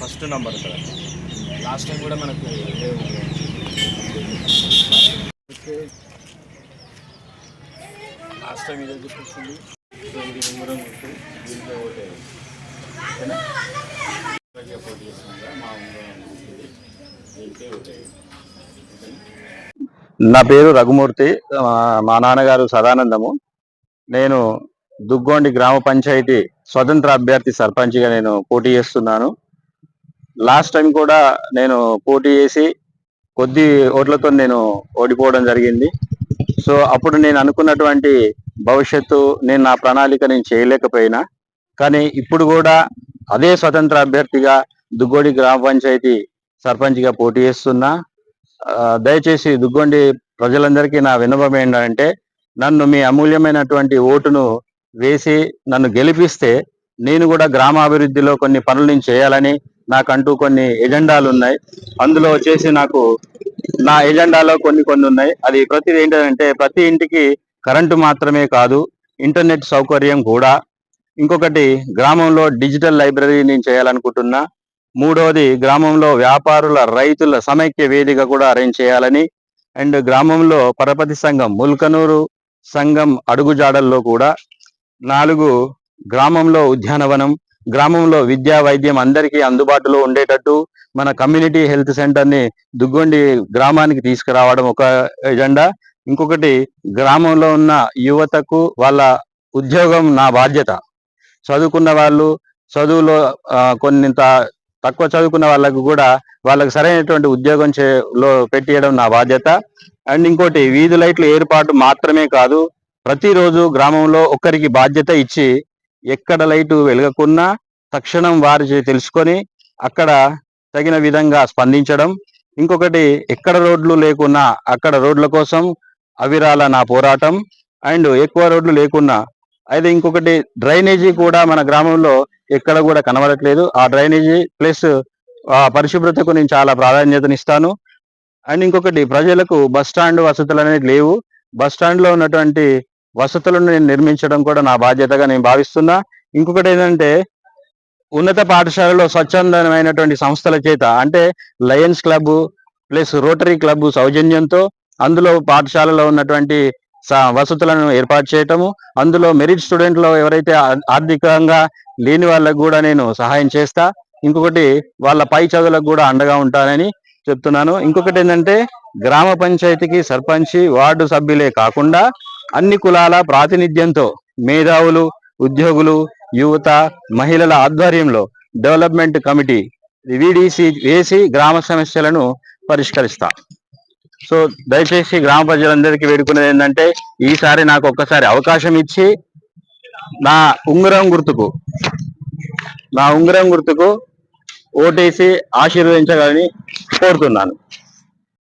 First number కదా. Last time కూడా మనకు లాస్ట్ టైం ఇదే చూపిస్తుంది సో ఇది ఉంగరం గుర్తు. దీంట్లో ఒకటి ఓకేనా? పోటీ చేస్తుందా మా ఉంగరం గుర్తుంది దీంట్లో ఒకటి నా పేరు రఘుమూర్తి. మా నాన్నగారు సదానందము. నేను దుగ్గోండి గ్రామ పంచాయతీ స్వతంత్ర అభ్యర్థి సర్పంచ్గా నేను పోటీ చేస్తున్నాను. లాస్ట్ టైం కూడా నేను పోటీ చేసి కొద్ది ఓట్లతో నేను ఓడిపోవడం జరిగింది. సో అప్పుడు నేను అనుకున్నటువంటి భవిష్యత్తు నేను నా ప్రణాళిక నేను చేయలేకపోయినా కానీ ఇప్పుడు కూడా అదే స్వతంత్ర అభ్యర్థిగా దుగ్గోడి గ్రామ పంచాయతీ సర్పంచ్గా పోటీ చేస్తున్నా. దయచేసి దుగ్గొండి ప్రజలందరికీ నా విన్నపం ఏంటంటే నన్ను మీ అమూల్యమైనటువంటి ఓటును వేసి నన్ను గెలిపిస్తే నేను కూడా గ్రామాభివృద్ధిలో కొన్ని పనులు నేను చేయాలని నాకంటూ కొన్ని ఎజెండాలు ఉన్నాయి. అందులో వచ్చేసి నాకు నా ఎజెండాలో కొన్ని కొన్ని ఉన్నాయి. అది ప్రతిది ఏంటంటే ప్రతి ఇంటికి కరెంటు మాత్రమే కాదు ఇంటర్నెట్ సౌకర్యం కూడా. ఇంకొకటి గ్రామంలో డిజిటల్ లైబ్రరీ నేను చేయాలనుకుంటున్నా. మూడవది గ్రామంలో వ్యాపారుల రైతుల సమైక్య వేదిక కూడా అరేంజ్ చేయాలని. అండ్ గ్రామంలో పరపతి సంఘం ముల్కనూరు సంఘం అడుగుజాడల్లో కూడా నాలుగు గ్రామంలో ఉద్యానవనం గ్రామంలో విద్యా వైద్యం అందరికీ అందుబాటులో ఉండేటట్టు మన కమ్యూనిటీ హెల్త్ సెంటర్ని దుగ్గొండి గ్రామానికి తీసుకురావడం ఒక ఎజెండా. ఇంకొకటి గ్రామంలో ఉన్న యువతకు వాళ్ళ ఉద్యోగం నా బాధ్యత. చదువుకున్న వాళ్ళు చదువులో ఆ, కొన్నింత తక్కువ చదువుకున్న వాళ్ళకు కూడా వాళ్ళకి సరైనటువంటి ఉద్యోగం చే లో పెట్టియడం నా బాధ్యత. అండ్ ఇంకోటి వీధి లైట్లు ఏర్పాటు మాత్రమే కాదు ప్రతిరోజు గ్రామంలో ఒక్కరికి బాధ్యత ఇచ్చి ఎక్కడ లైటు వెలగకున్నా తక్షణం వారి తెలుసుకొని అక్కడ తగిన విధంగా స్పందించడం. ఇంకొకటి ఎక్కడ రోడ్లు లేకున్నా అక్కడ రోడ్ల కోసం అవిరాల నా పోరాటం. అండ్ ఎక్కువ రోడ్లు లేకున్నా అయితే ఇంకొకటి డ్రైనేజీ కూడా మన గ్రామంలో ఎక్కడ కూడా కనబడట్లేదు. ఆ డ్రైనేజీ ప్లస్ ఆ పరిశుభ్రతకు నేను చాలా ప్రాధాన్యతనిస్తాను. అండ్ ఇంకొకటి ప్రజలకు బస్ స్టాండ్ వసతులు అనేది లేవు. బస్ స్టాండ్లో ఉన్నటువంటి వసతులను నేను నిర్మించడం కూడా నా బాధ్యతగా నేను భావిస్తున్నా. ఇంకొకటి ఏంటంటే ఉన్నత పాఠశాలలో స్వచ్ఛందమైనటువంటి సంస్థల చేత అంటే Lions Club plus Rotary Club సౌజన్యంతో అందులో పాఠశాలలో ఉన్నటువంటి స- వసతులను ఏర్పాటు చేయటము అందులో మెరిట్ స్టూడెంట్లు ఎవరైతే ఆర్థికంగా లేని వాళ్ళకు కూడా నేను సహాయం చేస్తా. ఇంకొకటి వాళ్ళ పై చదువులకు కూడా అండగా ఉంటానని చెప్తున్నాను. ఇంకొకటి ఏంటంటే గ్రామ పంచాయతీకి సర్పంచి వార్డు సభ్యులే కాకుండా అన్ని కులాల ప్రాతినిధ్యంతో మేధావులు ఉద్యోగులు యువత మహిళల ఆధ్వర్యంలో డెవలప్మెంట్ కమిటీ విడిసి వేసి గ్రామ సమస్యలను పరిష్కరిస్తా. సో దయచేసి గ్రామ ప్రజలందరికీ వేడుకునేది ఏంటంటే ఈసారి నాకు ఒక్కసారి అవకాశం ఇచ్చి నా ఉంగరం గుర్తుకు నా ఉంగరం గుర్తుకు ఓటేసి ఆశీర్వదించగలని కోరుతున్నాను.